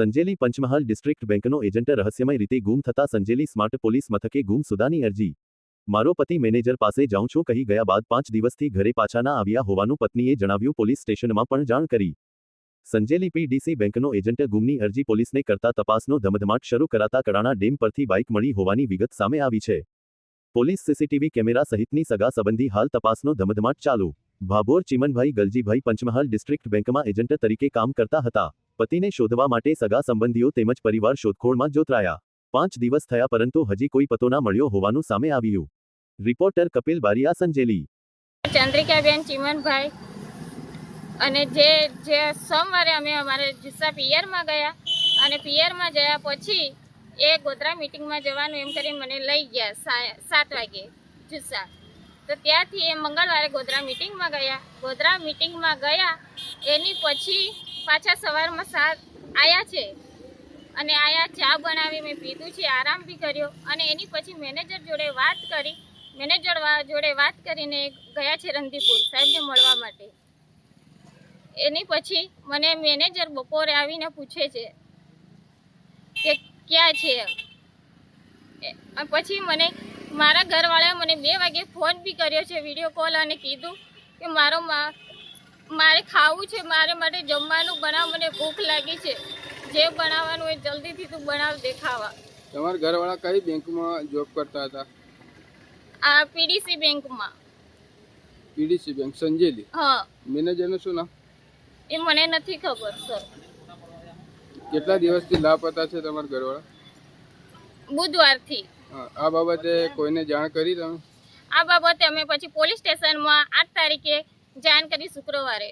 Sanjeli Panchmahal district બેંકનો agent રહસ્યમય રીતે ગુમ થતા સંજેલી સ્માર્ટ પોલીસ મથકે ગુમ સુધાની અરજી. મારો પતિ મેનેજર પાસે જાઉં છું કહી ગયા બાદ પાંચ દિવસથી ઘરે પાછા ના આવ્યા હોવાનું પત્નીએ જણાવ્યું પોલીસ સ્ટેશનમાં પણ જાણ કરી. સંજેલી પીડીસી બેંકનો એજન્ટ ગુમની અરજી પોલીસને કરતા તપાસનો ધમધમાટ શરૂ કરાતા કડાણા ડેમ પરથી બાઇક મળી હોવાની વિગત સામે આવી છે. પોલીસ સીસીટીવી કેમેરા સહિતની સગા સંબંધી હાલ તપાસનો ધમધમાટ ચાલુ. ભાભોર ચિમનભાઈ ગલજીભાઈ પંચમહાલ ડિસ્ટ્રિક્ટ બેંકમાં એજન્ટ તરીકે કામ કરતા હતા. પતિને શોધવા માટે સગા સંબંધીઓ તેમજ પરિવાર શોધખોળમાં જોતરાયા. પાંચ દિવસ થયા પરંતુ હજી કોઈ પતો ના મળ્યો હોવાનું સામે આવ્યું. રિપોર્ટર કપિલ બારિયા સંજેલી. ચંદ્રિકાબેન ચિમનભાઈ અને જે જે સોમવારે અમે અમારે જુસ્સા પિયરમાં ગયા અને પિયરમાં ગયા પછી એ ગોધરા મિટિંગમાં જવાનું એમ કરી મને લઈ ગયા સાત વાગે જુસ્સા. તો ત્યાંથી એ મંગળવારે ગોધરા મિટિંગમાં ગયા. ગોધરા મિટિંગમાં ગયા. એની પછી પાછા સવારમાં સાત આવ્યા છે. અને આયા ચા બનાવી મેં પીધું છે, આરામ બી કર્યો. અને એની પછી મેનેજર જોડે વાત કરી. મેનેજર જોડે વાત કરીને ગયા છે રંધીપુર સાહેબને મળવા માટે. એની પછી મને મેનેજર બપોરે આવીને પૂછે છે કે ક્યાં છે પછી મને મારા ઘરવાળાએ મને બે વાગે ફોન બી કર્યો છે, વીડિયો કોલ અને કીધું કે મારો મારે ખાવું છે મારે માટે જમવાનું બનાવ મને ભૂખ લાગી છે. જે બનાવવાનું હોય જલ્દીથી તું બનાવ દેખાવા. તમારા ઘરવાળા કઈ બેંકમાં જોબ કરતા હતા? આ પીડીસી બેંકમાં. PDC bank Sanjeli. હા. મેનેજરનું શું નામ? એ મને નથી ખબર સર. કેટલા દિવસથી લાપતા છે તમારા ઘરવાળા? બુધવારથી. આ બાબતે કોઈને જાણ કરી તમે? આ બાબતે અમે પછી પોલીસ સ્ટેશનમાં આઠ તારીખે જાણ કરી શુક્રવારે.